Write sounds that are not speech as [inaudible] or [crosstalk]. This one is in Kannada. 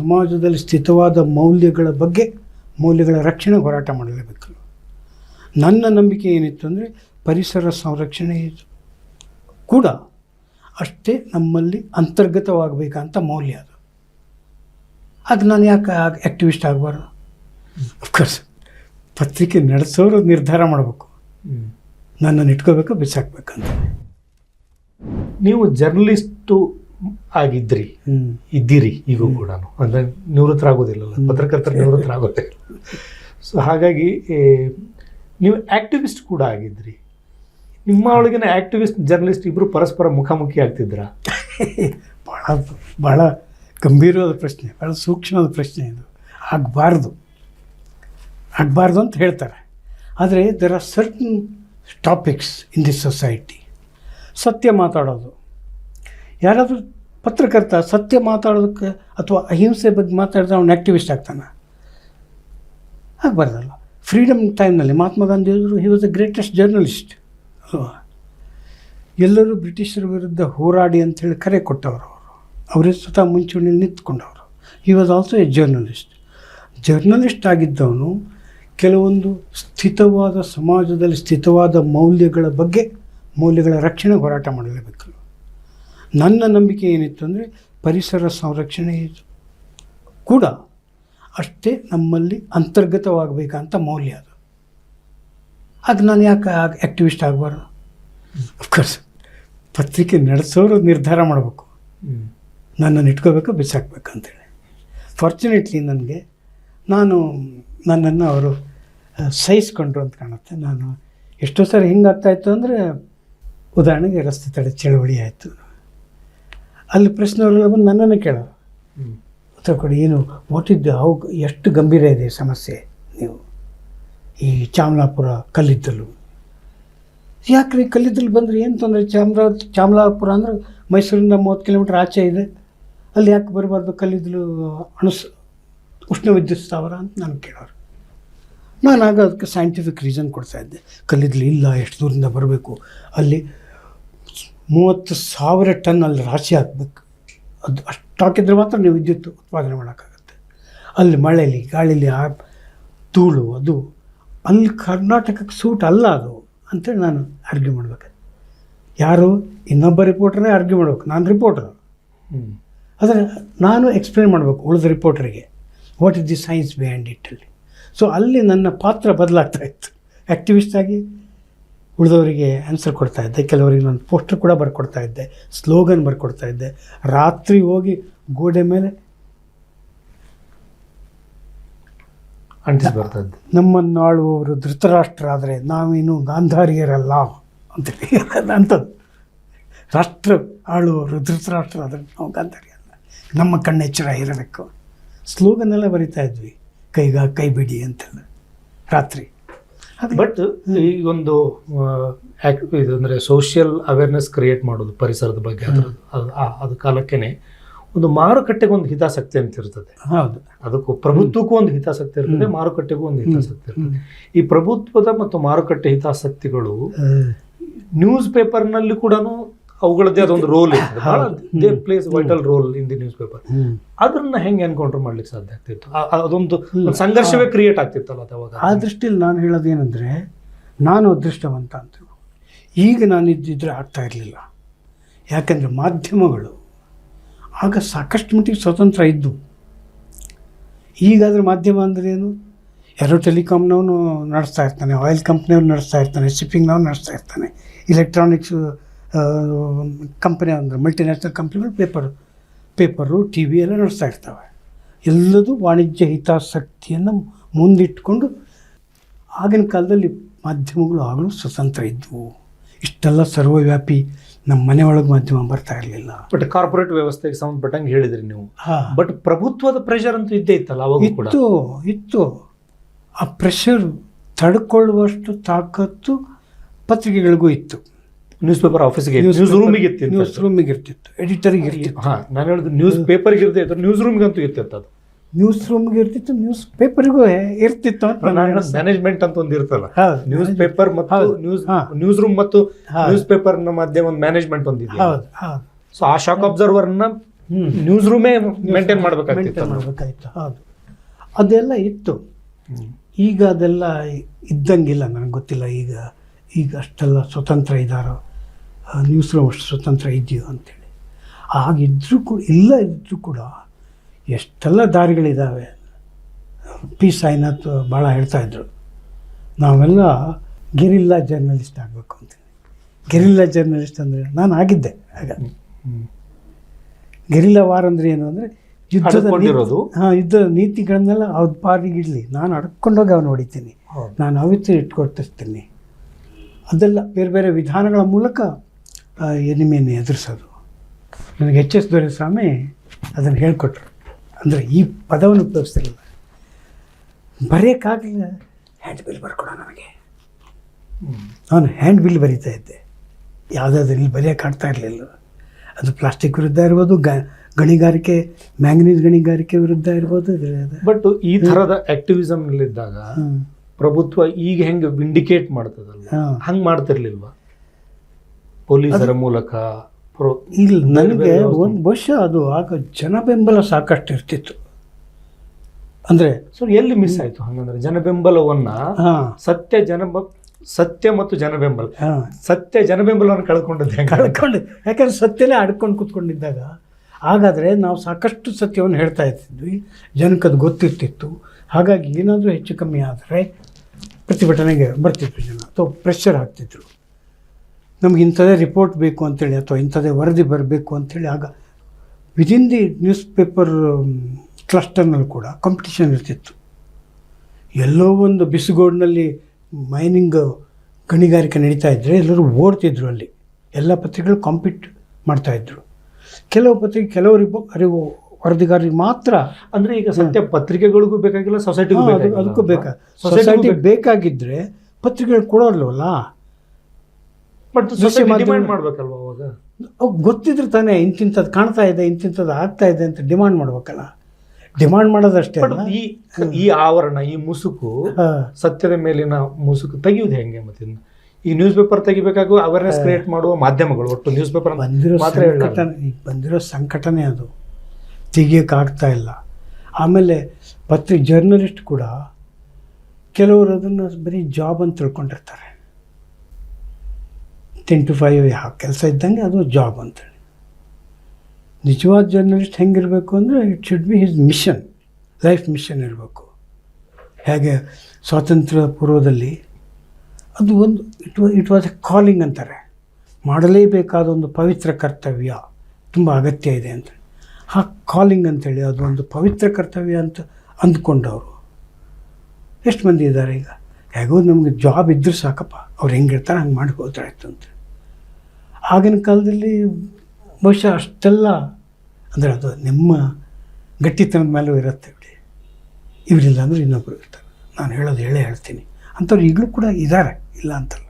ಸಮಾಜದಲ್ಲಿ ಸ್ಥಿತವಾದ ಮೌಲ್ಯಗಳ ಬಗ್ಗೆ ಮೌಲ್ಯಗಳ ರಕ್ಷಣೆ ಹೋರಾಟ ಮಾಡಲೇಬೇಕು. ನನ್ನ ನಂಬಿಕೆ ಏನಿತ್ತು ಅಂದರೆ ಪರಿಸರ ಸಂರಕ್ಷಣೆ ಇದು ಕೂಡ ಅಷ್ಟೇ ನಮ್ಮಲ್ಲಿ ಅಂತರ್ಗತವಾಗಬೇಕಂತ ಮೌಲ್ಯ ಅದು. ಅದು ನಾನು ಯಾಕೆ ಆ್ಯಕ್ಟಿವಿಸ್ಟ್ ಆಗಬಾರ್ದು? ಅಫ್ಕೋರ್ಸ್ ಪತ್ರಿಕೆ ನಡೆಸೋರು ನಿರ್ಧಾರ ಮಾಡಬೇಕು. ನನ್ನನ್ನು ಇಟ್ಕೋಬೇಕು ಬಿಸಾಕ್ಬೇಕಂತ. ನೀವು ಜರ್ನಲಿಸ್ಟು ಆಗಿದ್ರಿ ಇದ್ದೀರಿ ಈಗೂ ಕೂಡ ಅಂದ್ರೆ ಪತ್ರಕರ್ತರ ನಿವೃತ್ತ ಆಗುತ್ತೆ ಸೊ ಹಾಗಾಗಿ ನೀವು ಆಕ್ಟಿವಿಸ್ಟ್ ಕೂಡ ಆಗಿದ್ರಿ. ನಿಮ್ಮ ಒಳಗಿನ ಆಕ್ಟಿವಿಸ್ಟ್ ಜರ್ನಲಿಸ್ಟ್ ಇಬ್ಬರು ಪರಸ್ಪರ ಮುಖಾಮುಖಿ ಆಗ್ತಿದ್ರ? ಭಾಳ [laughs] ಭಾಳ ಗಂಭೀರವಾದ ಪ್ರಶ್ನೆ ಭಾಳ ಸೂಕ್ಷ್ಮವಾದ ಪ್ರಶ್ನೆ ಇದು. ಆಗಬಾರ್ದು. ಆಗಬಾರ್ದು ಅಂತ ಹೇಳ್ತಾರೆ. ಆದರೆ there are certain topics in this society ಸತ್ಯ ಮಾತಾಡೋದು ಯಾರಾದರೂ ಪತ್ರಕರ್ತ ಸತ್ಯ ಮಾತಾಡೋದಕ್ಕೆ ಅಥವಾ ಅಹಿಂಸೆ ಬಗ್ಗೆ ಮಾತಾಡಿದ್ರೆ ಅವನು ಆ್ಯಕ್ಟಿವಿಸ್ಟ್ ಆಗ್ತಾನೆ. ಆಗಬಾರ್ದಲ್ಲ ಫ್ರೀಡಮ್ ಟೈಮ್ನಲ್ಲಿ ಮಹಾತ್ಮ ಗಾಂಧಿಯವರು he was the greatest journalist ಅಲ್ವಾ? ಎಲ್ಲರೂ ಬ್ರಿಟಿಷರ ವಿರುದ್ಧ ಹೋರಾಡಿ ಅಂಥೇಳಿ ಕರೆ ಕೊಟ್ಟವರು ಅವರು. ಅವರೇ ಸ್ವತಃ ಮುಂಚೂಣಿಯಲ್ಲಿ ನಿಂತ್ಕೊಂಡವರು. He was also a journalist journalist ಆಗಿದ್ದವನು ಕೆಲವೊಂದು ಸ್ಥಿತವಾದ ಸಮಾಜದಲ್ಲಿ ಸ್ಥಿತವಾದ ಮೌಲ್ಯಗಳ ಬಗ್ಗೆ, ಮೌಲ್ಯಗಳ ರಕ್ಷಣೆ ಹೋರಾಟ ಮಾಡಲೇಬೇಕು. ನನ್ನ ನಂಬಿಕೆ ಏನಿತ್ತು ಅಂದರೆ ಪರಿಸರ ಸಂರಕ್ಷಣೆ ಇದು ಕೂಡ ಅಷ್ಟೇ ನಮ್ಮಲ್ಲಿ ಅಂತರ್ಗತವಾಗಬೇಕಂತ ಮೌಲ್ಯ ಅದು. ಅದು ನಾನು ಯಾಕೆ ಆ್ಯಕ್ಟಿವಿಸ್ಟ್ ಆಗಬಾರ್ದು? ಅಫ್ಕೋರ್ಸ್ ಪತ್ರಿಕೆ ನಡೆಸೋರು ನಿರ್ಧಾರ ಮಾಡಬೇಕು. ನನ್ನನ್ನು ಇಟ್ಕೋಬೇಕು ಬಿಸಾಕ್ಬೇಕಂತೇಳಿ ಫಾರ್ಚುನೇಟ್ಲಿ ನನಗೆ ನಾನು ನನ್ನನ್ನು ಅವರು ಸಹಿಸ್ಕೊಂಡ್ರು ಅಂತ ಕಾಣುತ್ತೆ. ನಾನು ಎಷ್ಟೋ ಸಾರಿ ಹಿಂಗಾಗ್ತಾಯಿತ್ತು ಅಂದರೆ ಉದಾಹರಣೆಗೆ ರಸ್ತೆ ತಡೆ ಚಳವಳಿ ಆಯಿತು. ಅಲ್ಲಿ ಪ್ರಶ್ನೆಯವರೆಲ್ಲ ಬಂದು ನನ್ನನ್ನು ಕೇಳೋರು ಉತ್ತರ ಕೊಡಿ ಏನು ಓಟಿದ್ದು ಅವು ಎಷ್ಟು ಗಂಭೀರ ಇದೆ ಸಮಸ್ಯೆ ನೀವು? ಈ ಚಾಮಲಾಪುರ ಕಲ್ಲಿದ್ದಲು. ಯಾಕ್ರಿ ಕಲ್ಲಿದ್ದಲು ಬಂದರೆ ಏನು ತೊಂದರೆ? ಚಾಮರಾಜ ಚಾಮಲಾಪುರ ಅಂದರೆ ಮೈಸೂರಿಂದ ಮೂವತ್ತು ಕಿಲೋಮೀಟ್ರ್ ಆಚೆ ಇದೆ. ಅಲ್ಲಿ ಯಾಕೆ ಬರಬಾರ್ದು ಕಲ್ಲಿದ್ದಲು ಅಣುಸ್ ಉಷ್ಣ ವಿದ್ಯುತ್ ಸ್ಥಾವರ ಅಂತ ನಾನು ಕೇಳೋರು. ನಾನು ಆಗ ಅದಕ್ಕೆ ಸೈಂಟಿಫಿಕ್ ರೀಸನ್ ಕೊಡ್ತಾಯಿದ್ದೆ ಕಲ್ಲಿದ್ದಲು ಇಲ್ಲ ಎಷ್ಟು ದೂರದಿಂದ ಬರಬೇಕು? ಅಲ್ಲಿ ಮೂವತ್ತು ಸಾವಿರ ಟನ್ ಅಲ್ಲಿ ರಾಶಿ ಹಾಕಬೇಕು. ಅದು ಅಷ್ಟು ಹಾಕಿದ್ರೆ ಮಾತ್ರ ನೀವು ವಿದ್ಯುತ್ ಉತ್ಪಾದನೆ ಮಾಡೋಕ್ಕಾಗತ್ತೆ. ಅಲ್ಲಿ ಮಳೆಯಲ್ಲಿ ಗಾಳಿಲಿ ಆ ಧೂಳು ಅದು ಅಲ್ಲಿ ಕರ್ನಾಟಕಕ್ಕೆ ಸೂಟ್ ಅಲ್ಲ ಅದು ಅಂತೇಳಿ ನಾನು ಅರ್ಗ್ಯೂ ಮಾಡ್ಬೇಕು ಯಾರು? ಇನ್ನೊಬ್ಬ ರಿಪೋರ್ಟರ್ನೇ ಅರ್ಗ್ಯೂ ಮಾಡ್ಬೇಕು. ನಾನು ರಿಪೋರ್ಟರ್ ಆದರೆ ನಾನು ಎಕ್ಸ್ಪ್ಲೇನ್ ಮಾಡಬೇಕು ಉಳಿದ ರಿಪೋರ್ಟರಿಗೆ what is the science behind it ಅಲ್ಲಿ? ಸೊ ಅಲ್ಲಿ ನನ್ನ ಪಾತ್ರ ಬದಲಾಗ್ತಾ ಇತ್ತು. ಆ್ಯಕ್ಟಿವಿಸ್ಟ್ ಆಗಿ ಉಳಿದವರಿಗೆ ಆನ್ಸರ್ ಕೊಡ್ತಾ ಇದ್ದೆ. ಕೆಲವರಿಗೆ ನಾನು ಪೋಸ್ಟರ್ ಕೂಡ ಬರ್ಕೊಡ್ತಾ ಇದ್ದೆ. ಸ್ಲೋಗನ್ ಬರ್ಕೊಡ್ತಾ ಇದ್ದೆ. ರಾತ್ರಿ ಹೋಗಿ ಗೋಡೆ ಮೇಲೆ ಅಂಟಿಸಿ ಬರ್ತಾ ಇದ್ದೆ. ನಮ್ಮನ್ನು ಆಳುವವರು ಧೃತರಾಷ್ಟ್ರಾದರೆ ನಾವೇನು ಗಾಂಧಾರಿಯರಲ್ಲ ಅಂತೇಳಿ [laughs] ಅಂಥದ್ದು ರಾಷ್ಟ್ರ ಆಳುವವರು ಧೃತರಾಷ್ಟ್ರಾದರೆ ನಾವು ಗಾಂಧಾರಿಯಲ್ಲ ನಮ್ಮ ಕಣ್ಣೆಚ್ಚರ ಇರಬೇಕು. ಸ್ಲೋಗನ್ ಎಲ್ಲ ಬರಿತಾ ಇದ್ವಿ. ಕೈಗ ಕೈ ಬಿಡಿ ಅಂತೆಲ್ಲ. ರಾತ್ರಿ. ಬಟ್ ಈಗೊಂದು ಒಂದು ಇದು ಅಂದರೆ ಸೋಷಿಯಲ್ ಅವೇರ್ನೆಸ್ ಕ್ರಿಯೇಟ್ ಮಾಡೋದು ಪರಿಸರದ ಬಗ್ಗೆ ಅದ್ರ ಅದು ಆ- ಅದು ಕಾಲಕ್ಕೇನೆ ಒಂದು ಮಾರುಕಟ್ಟೆಗೆ ಒಂದು ಹಿತಾಸಕ್ತಿ ಅಂತ ಇರ್ತದೆ. ಹೌದು. ಅದಕ್ಕೂ ಪ್ರಭುತ್ವಕ್ಕೂ ಒಂದು ಹಿತಾಸಕ್ತಿ ಇರ್ತದೆ ಮಾರುಕಟ್ಟೆಗೂ ಒಂದು ಹಿತಾಸಕ್ತಿ ಇರ್ತದೆ. ಈ ಪ್ರಭುತ್ವದ ಮತ್ತು ಮಾರುಕಟ್ಟೆ ಹಿತಾಸಕ್ತಿಗಳು ನ್ಯೂಸ್ ಪೇಪರ್ನಲ್ಲಿ ಕೂಡ ಅವುಗಳದ್ದೇ ಅದೊಂದು role. They play vital role in the newspaper. ಅದನ್ನ ಹೆಂಗೆ ಎನ್ಕೌಂಟರ್ ಮಾಡ್ಲಿಕ್ಕೆ ಸಾಧ್ಯ ಆಗ್ತಿತ್ತು? ಅದೊಂದು ಸಂಘರ್ಷವೇ ಕ್ರಿಯೇಟ್ ಆಗ್ತಿತ್ತಲ್ಲ ಅದು ಅವಾಗ? ಆ ದೃಷ್ಟಿಯಲ್ಲಿ ನಾನು ಹೇಳೋದೇನೆಂದರೆ ನಾನು ಅದೃಷ್ಟವಂತ ಅಂತ ಈಗ ನಾನು ಇದ್ದಿದ್ರೆ ಆಗ್ತಾ ಇರಲಿಲ್ಲ. ಯಾಕಂದ್ರೆ ಮಾಧ್ಯಮಗಳು ಆಗ ಸಾಕಷ್ಟು ಮಟ್ಟಿಗೆ ಸ್ವತಂತ್ರ ಇದ್ದು. ಈಗಾದರೆ ಮಾಧ್ಯಮ ಅಂದರೆ ಏನು? ಯಾರೋ ಟೆಲಿಕಾಮ್ನವನು ನಡೆಸ್ತಾ ಇರ್ತಾನೆ ಆಯಿಲ್ ಕಂಪ್ನಿಯವ್ರು ನಡೆಸ್ತಾ ಇರ್ತಾನೆ ಶಿಪ್ಪಿಂಗ್ನವ್ರು ನಡೆಸ್ತಾ ಇರ್ತಾನೆ ಇಲೆಕ್ಟ್ರಾನಿಕ್ಸ್ ಕಂಪನಿ ಅಂದರೆ ಮಲ್ಟಿನ್ಯಾಷನಲ್ ಕಂಪ್ನಿಗಳು ಪೇಪರ್ ಪೇಪರು ಟಿ ವಿ ಎಲ್ಲ ನಡೆಸ್ತಾ ಇರ್ತವೆ. ಎಲ್ಲದೂ ವಾಣಿಜ್ಯ ಹಿತಾಸಕ್ತಿಯನ್ನು ಮುಂದಿಟ್ಟುಕೊಂಡು ಆಗಿನ ಕಾಲದಲ್ಲಿ ಮಾಧ್ಯಮಗಳು ಆಗಲೂ ಸ್ವತಂತ್ರ ಇದ್ದವು ಇಷ್ಟೆಲ್ಲ ಸರ್ವವ್ಯಾಪಿ ನಮ್ಮ ಮನೆ ಒಳಗೆ ಮಾಧ್ಯಮ ಬರ್ತಾ ಇರಲಿಲ್ಲ. ಬಟ್ ಕಾರ್ಪೊರೇಟ್ ವ್ಯವಸ್ಥೆಗೆ ಸಂಬಂಧಪಟ್ಟಂಗೆ ಹೇಳಿದ್ರಿ ನೀವು. ಹಾಂ. ಬಟ್ ಪ್ರಭುತ್ವದ ಪ್ರೆಷರ್ ಅಂತೂ ಇದ್ದೇ ಇತ್ತಲ್ಲ ಅವಾಗ ಇತ್ತು ಇತ್ತು. ಆ ಪ್ರೆಷರ್ ತಡ್ಕೊಳ್ಳುವಷ್ಟು ತಾಕತ್ತು ಪತ್ರಿಕೆಗಳಿಗೂ ಇತ್ತು. ನ್ಯೂಸ್ ಪೇಪರ್ ಆಫೀಸ್ಗೆ ನ್ಯೂಸ್ ರೂಮಿಗೆ ಇತ್ತು ನ್ಯೂಸ್ ರೂಮಿಗೆ ಇರ್ತಿತ್ತು. ಎಡಿಟರಿಗೆ ಇರ್ತಿತ್ತು. ಹಾಂ ನಾನು ಹೇಳಿದ್ರು ನ್ಯೂಸ್ ಪೇಪರ್ಗೆ ಇರ್ತಾ ಇತ್ತು ನ್ಯೂಸ್ ರೂಮ್ಗೆ ಅಂತೂ ಇರ್ತಿತ್ತು ಅದು. ನ್ಯೂಸ್ ರೂಮ್ಗೆ ಇರ್ತಿತ್ತು ನ್ಯೂಸ್ ಪೇಪರ್ಗೂ ಇರ್ತಿತ್ತು ಅಂತ ನಾನು. ಮ್ಯಾನೇಜ್ಮೆಂಟ್ ಅಂತ ಒಂದು ಇರ್ತಲ್ಲ. ನ್ಯೂಸ್ ಪೇಪರ್ ಮತ್ತು. ನ್ಯೂಸ್. ನ್ಯೂಸ್ ರೂಮ್ ಮತ್ತು ನ್ಯೂಸ್ ಪೇಪರ್ ಮಧ್ಯೆ ಒಂದು ಮ್ಯಾನೇಜ್ಮೆಂಟ್ ಒಂದಿದೆ ಸೊ ಆ ಶಾಕ್ ಅಬ್ಸರ್ವರ್ನ ನ್ಯೂಸ್ ರೂಮೇ ಮೇಂಟೈನ್ ಮಾಡ್ಬೇಕಾಗಿತ್ತು ಮಾಡ್ಬೇಕಾಗ್ತಿತ್ತು ಮಾಡಬೇಕಾಯ್ತು ಹೌದು. ಅದೆಲ್ಲ ಇತ್ತು. ಈಗ ಅದೆಲ್ಲ ಇದ್ದಂಗಿಲ್ಲ ನನಗೆ ಗೊತ್ತಿಲ್ಲ. ಈಗ ಈಗ ಅಷ್ಟೆಲ್ಲ ಸ್ವತಂತ್ರ ಇದ್ದಾರೋ ನ್ಯೂಸ್ ಅಷ್ಟು ಸ್ವತಂತ್ರ ಇದೆಯೋ ಅಂಥೇಳಿ ಆಗಿದ್ದರೂ ಕೂಡ ಇಲ್ಲ ಇದ್ದರೂ ಕೂಡ ಎಷ್ಟೆಲ್ಲ ದಾರಿಗಳಿದ್ದಾವೆ ಪಿ ಸಾಯಿನಾಥ್ ಭಾಳ ಹೇಳ್ತಾ ಇದ್ರು. ನಾವೆಲ್ಲ ಗೆರಿಲ್ಲಾ ಜರ್ನಲಿಸ್ಟ್ ಆಗಬೇಕು ಅಂತೇಳಿ. ಗೆರಿಲ್ಲಾ ಜರ್ನಲಿಸ್ಟ್ ಅಂದರೆ ನಾನು ಆಗಿದ್ದೆ ಆಗ. ಗೆರಿಲ್ಲಾ ವಾರ್ ಅಂದರೆ ಏನು ಅಂದರೆ ಯುದ್ಧದ ಹಾಂ ಯುದ್ಧ ಯುದ್ಧದ ನೀತಿಗಳನ್ನೆಲ್ಲ ಅವ್ರ ಪಾರಿಗಿಡಲಿ ನಾನು ಅಡ್ಕೊಂಡೋಗಿ ಅವ್ನು ಹೊಡಿತೀನಿ. ನಾನು ಅವಿತು ಇಟ್ಕೊಟ್ಟಿರ್ತೀನಿ ಅದೆಲ್ಲ ಬೇರೆ ಬೇರೆ ವಿಧಾನಗಳ ಮೂಲಕ ಎನಿಮೆಯನ್ನು ಎದುರಿಸೋದು. ನನಗೆ ಎಚ್ ಎಸ್ ದೊರೆಸ್ವಾಮಿ ಅದನ್ನು ಹೇಳಿಕೊಟ್ರು. ಅಂದರೆ ಈ ಪದವನ್ನು ಉಪಯೋಗಿಸ್ತಿರಲಿಲ್ಲ. ಬರೆಯೋಕ್ಕಾಗಲಿಲ್ಲ ಹ್ಯಾಂಡ್ ಬಿಲ್ ಬರ್ಕೊಡ ನನಗೆ ನಾನು ಹ್ಯಾಂಡ್ ಬಿಲ್ ಬರಿತಾ ಇದ್ದೆ. ಯಾವುದಾದ್ರೂ ಬರೆಯೋಕ್ಕಾಗ್ತಾ ಇರಲಿಲ್ಲ. ಅದು ಪ್ಲಾಸ್ಟಿಕ್ ವಿರುದ್ಧ ಇರ್ಬೋದು ಗ ಗಣಿಗಾರಿಕೆ ಮ್ಯಾಂಗನೀಸ್ ಗಣಿಗಾರಿಕೆ ವಿರುದ್ಧ ಇರ್ಬೋದು ಬಟ್ ಈ ಥರದ ಆ್ಯಕ್ಟಿವಿಸಮ್ನಲ್ಲಿದ್ದಾಗ. ಪ್ರಭುತ್ವ ಈಗ ಹೆಂಗೆ ವಿಂಡಿಕೇಟ್ ಮಾಡ್ತದಲ್ಲ ಹಂಗ್ ಮಾಡ್ತಿರ್ಲಿಲ್ವಾ? ಪೊಲೀಸರ ಮೂಲಕ ಇಲ್ಲಿ ನನಗೆ ಒಂದು ಬಹುಶಃ ಅದು ಆಗ ಜನ ಬೆಂಬಲ ಸಾಕಷ್ಟು ಇರ್ತಿತ್ತು ಅಂದರೆ ಸೊ ಎಲ್ಲಿ ಮಿಸ್ ಆಯಿತು ಹಾಗಂದ್ರೆ ಜನ ಬೆಂಬಲವನ್ನು ಹಾಂ. ಸತ್ಯ ಜನ ಸತ್ಯ ಮತ್ತು ಜನ ಬೆಂಬಲ ಹಾಂ. ಸತ್ಯ ಜನ ಬೆಂಬಲವನ್ನು ಕಳ್ಕೊಂಡಿದ್ದೆ ಕಳ್ಕೊಂಡು ಯಾಕಂದ್ರೆ ಸತ್ಯನೇ ಆಡ್ಕೊಂಡು ಕೂತ್ಕೊಂಡಿದ್ದಾಗ ಹಾಗಾದರೆ ನಾವು ಸಾಕಷ್ಟು ಸತ್ಯವನ್ನು ಹೇಳ್ತಾ ಇರ್ತಿದ್ವಿ ಜನಕ್ಕೆ ಅದು ಗೊತ್ತಿರ್ತಿತ್ತು. ಹಾಗಾಗಿ ಏನಾದರೂ ಹೆಚ್ಚು ಕಮ್ಮಿ ಆದರೆ ಪ್ರತಿಭಟನೆಗೆ ಬರ್ತಿದ್ರು ಜನ. ಅಥವಾ ಪ್ರೆಷರ್ ಹಾಕ್ತಿದ್ರು ನಮ್ಗೆ ಇಂಥದೇ ರಿಪೋರ್ಟ್ ಬೇಕು ಅಂತೇಳಿ ಅಥವಾ ಇಂಥದೇ ವರದಿ ಬರಬೇಕು ಅಂತೇಳಿ ಆಗ ವಿದಿನ್ ದಿ ನ್ಯೂಸ್ ಪೇಪರ್ ಕ್ಲಸ್ಟರ್ನಲ್ಲಿ ಕೂಡ ಕಾಂಪಿಟಿಷನ್ ಇರ್ತಿತ್ತು. ಎಲ್ಲೋ ಒಂದು ಬಿಸುಗೋಡಿನಲ್ಲಿ ಮೈನಿಂಗ್ ಗಣಿಗಾರಿಕೆ ನಡೀತಾ ಇದ್ದರೆ ಎಲ್ಲರೂ ಓಡ್ತಿದ್ರು ಅಲ್ಲಿ. ಎಲ್ಲ ಪತ್ರಿಕೆಗಳು ಕಾಂಪೀಟ್ ಮಾಡ್ತಾಯಿದ್ರು ಕೆಲವು ಪತ್ರಿಕೆ ಕೆಲವು ರಿಪೋ ಅರಿವು ವರದಿಗಾರರಿಗೆ ಮಾತ್ರ ಅಂದರೆ ಈಗ ಸತ್ಯ ಪತ್ರಿಕೆಗಳಿಗೂ ಬೇಕಾಗಿಲ್ಲ ಸೊಸೈಟಿಗೂ ಅದಕ್ಕೂ ಬೇಕಾ? ಸೊಸೈಟಿ ಬೇಕಾಗಿದ್ದರೆ ಪತ್ರಿಕೆಗಳು ಕೊಡೋಲ್ವಲ್ಲ ಬಟ್ ಡಿಮ್ಯಾಂಡ್ ಮಾಡ್ಬೇಕಲ್ವಾ ಅವಾಗ? ಅವ್ ಗೊತ್ತಿದ್ರೆ ತಾನೇ ಇಂತಿಂಥದ್ದು ಕಾಣ್ತಾ ಇದೆ ಇಂತಿಂಥದ್ದು ಆಗ್ತಾ ಇದೆ ಅಂತ ಡಿಮಾಂಡ್ ಮಾಡ್ಬೇಕಲ್ಲ. ಡಿಮಾಂಡ್ ಮಾಡೋದಷ್ಟೇ ಈ ಈ ಆವರಣ ಈ ಮುಸುಕು. ಸತ್ಯದ ಮೇಲಿನ ಮುಸುಕು ತೆಗೆಯುವುದು ಹೆಂಗೆ ಮತ್ತೆ? ಈ ನ್ಯೂಸ್ ಪೇಪರ್ ತೆಗಿಬೇಕಾಗುವ ಅವೇರ್ನೆಸ್ ಕ್ರಿಯೇಟ್ ಮಾಡುವ ಮಾಧ್ಯಮಗಳು ಒಟ್ಟು ನ್ಯೂಸ್ ಪೇಪರ್ ಬಂದಿರೋ. ಸಂಕಟ ಈಗ ಬಂದಿರೋ ಸಂಕಟನೇ ಅದು. ತೆಗಿಯೋಕ್ಕಾಗ್ತಾ ಇಲ್ಲ. ಆಮೇಲೆ ಪತ್ರಿಕೆ ಜರ್ನಲಿಸ್ಟ್ ಕೂಡ ಕೆಲವರು ಅದನ್ನು ಬರೀ ಜಾಬ್ ಅಂತ ತಿಳ್ಕೊಂಡಿರ್ತಾರೆ. ಟೆನ್ ಟು ಫೈವ್ ಯಾವ ಕೆಲಸ ಇದ್ದಂಗೆ ಅದು ಜಾಬ್ ಅಂತೇಳಿ. ನಿಜವಾದ ಜರ್ನಲಿಸ್ಟ್ ಹೆಂಗಿರಬೇಕು ಅಂದರೆ it should be his mission life mission ಇರಬೇಕು. ಹೇಗೆ ಸ್ವಾತಂತ್ರ್ಯ ಪೂರ್ವದಲ್ಲಿ ಅದು ಒಂದು it it was a calling ಅಂತಾರೆ. ಮಾಡಲೇಬೇಕಾದ ಒಂದು ಪವಿತ್ರ ಕರ್ತವ್ಯ ತುಂಬ ಅಗತ್ಯ ಇದೆ ಅಂತ. ಆ ಕಾಲಿಂಗ್ ಅಂತೇಳಿ ಅದು ಒಂದು ಪವಿತ್ರ ಕರ್ತವ್ಯ ಅಂತ ಅಂದ್ಕೊಂಡವರು. ಎಷ್ಟು ಮಂದಿ ಇದ್ದಾರೆ ಈಗ? ಹೇಗೋ ನಮಗೆ ಜಾಬ್ ಇದ್ದರೂ ಸಾಕಪ್ಪ, ಅವ್ರು ಹೆಂಗಿರ್ತಾರೆ ಹಂಗೆ ಮಾಡಿ ಹೋದ್ರಾಯ್ತು ಅಂತ. ಆಗಿನ ಕಾಲದಲ್ಲಿ ಬಹುಶಃ ಅಷ್ಟೆಲ್ಲ ಅಂದರೆ ಅದು ನಿಮ್ಮ ಗಟ್ಟಿತನದ ಮೇಲೂ ಇರುತ್ತೆ ಬಿಡಿ. ಇವರಿಲ್ಲ ಅಂದರೆ ಇನ್ನೊಬ್ಬರು ಇರ್ತಾರೆ. ನಾನು ಹೇಳೋದು ಹೇಳೇ ಹೇಳ್ತೀನಿ. ಅಂಥವ್ರು ಈಗಲೂ ಕೂಡ ಇದ್ದಾರೆ. ಇಲ್ಲ ಅಂತಲ್ಲ.